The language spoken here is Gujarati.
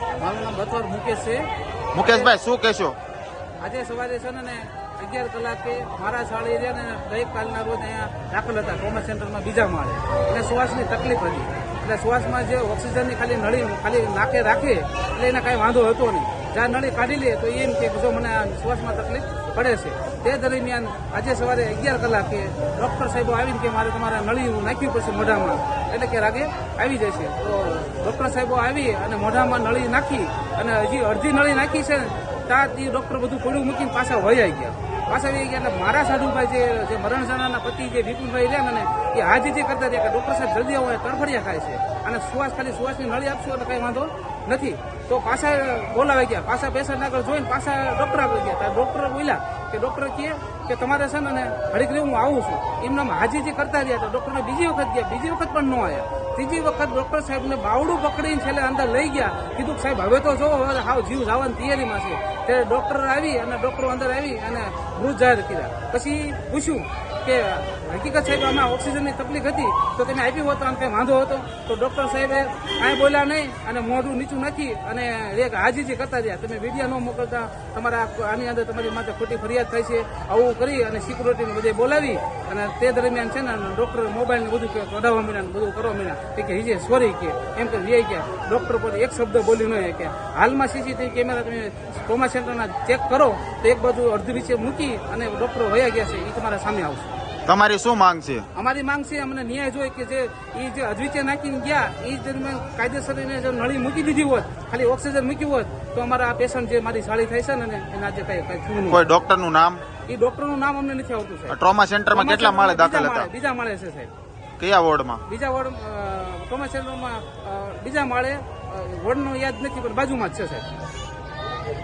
મારું નામ બતોર મુકેશ છે. મુકેશભાઈ શું કહેશો? આજે સવારે છે ને અગિયાર કલાકે મારા શાળા છે ને ગઈકાલના રોજ અહીંયા દાખલ હતા કોમર્સ સેન્ટરમાં બીજા માળે. અને શ્વાસની તકલીફ હતી. એટલે શ્વાસમાં જે ઓક્સિજનની ખાલી નળી ખાલી નાકે રાખે એટલે એને કાંઈ વાંધો હતો નહીં. જ્યાં નળી કાઢી લે તો એમ કે જો મને શ્વાસમાં તકલીફ પડે છે. તે દરમિયાન આજે સવારે અગિયાર કલાકે ડોક્ટર સાહેબો આવીને કે મારે તમારે નળી નાખ્યું પડશે મોઢામાં. એટલે કે રાગે આવી જશે તો ડૉક્ટર સાહેબો આવી અને મોઢામાં નળી નાખી અને હજી અડધી નળી નાખી છે ને ત્યાં એ ડૉક્ટર બધું પડ્યું મૂકીને પાછા વહી ગયા પાછા વહી ગયા એટલે મારા સાધુભાઈ જે જે મરણ જણાના પતિ જે વિપુલભાઈ રહ્યા ને, એ હાજી જે કરતા રહ્યા કે ડૉક્ટર સાહેબ જલ્દી આવો તડફડિયા ખાય છે. અને શ્વાસ ખાલી શ્વાસની નળી આપશો એટલે કંઈ વાંધો નથી. તો પાછા બોલાવાઈ ગયા. પાછા પેશન્ટ આગળ જોઈને પાછા ડોક્ટર આગળ ગયા. ત્યાં ડોક્ટર બોલ્યા કે ડોક્ટર કહે કે તમારે છે ને રહી હું આવું છું. એમના હાજી જે કરતા રહ્યા તો ડોક્ટરને બીજી વખત ગયા. બીજી વખત પણ ન આવ્યા. ત્રીજી વખત ડોક્ટર સાહેબને બાવડું પકડીને છેલ્લે અંદર લઈ ગયા. કીધું સાહેબ, હવે તો જો, હવે હાવ જીવ જવાની તૈયારીમાં છે. ત્યારે ડોક્ટર આવી અને ડોક્ટરો અંદર આવી અને મૃત જાહેર કર્યા. પછી પૂછ્યું કે હકીકત સાહેબ આમાં ઓક્સિજનની તકલીફ હતી, તો તમે આપી હોત આમ કંઈ વાંધો હતો. તો ડૉક્ટર સાહેબે કાંઈ બોલ્યા નહીં અને મોઢું નીચું નાખી અને એક હાજીજી કરતા રહ્યા. તમે વીડિયો ન મોકલતા, તમારા આની અંદર તમારી માથે ખોટી ફરિયાદ થાય છે, આવું કરી અને સિક્યુરિટીને બધે બોલાવી અને તે દરમિયાન છે ને ડૉક્ટર મોબાઈલને બધું કે કઢાવવા મીના બધું કરવા મળ્યા કે હિજે સોરી કે, એમ કે વ્યય ગયા. ડૉક્ટર પર એક શબ્દ બોલી નહીં કે, હાલમાં સીસીટીવી કેમેરા તમે કોમા સેન્ટરના ચેક કરો, તો એક બાજુ અડધી નીચે મૂકી અને ડૉક્ટરો વયા ગયા છે એ તમારા સામે આવશે. તમારી શું માંગ છે? અમારી માંગ છે અમને ન્યાય જોઈએ કે જે એ જે અજવીચે નાખીને ગયા એ દરમિયાન કાયદેસર એને જો નળી મૂકી દીધી હોત ખાલી ઓક્સિજન મૂક્યું હોત તો અમારા આ પેશન્ટ જે મારી સાળી થાય છે ને એના જે કઈ કઈ થયું કોઈ ડોક્ટરનું નામ? એ ડોક્ટરનું નામ અમને નથી આવતું સાહેબ. ટ્રોમા સેન્ટરમાં કેટલા માળે દાખલ હતા? માળે- બીજા માળે છે સાહેબ. કયા વોર્ડમાં? બીજા વોર્ડ ટ્રોમા સેન્ટરમાં બીજા માળે વોર્ડ વોર્ડનું યાદ નથી પણ બાજુમાં જ છે સાહેબ.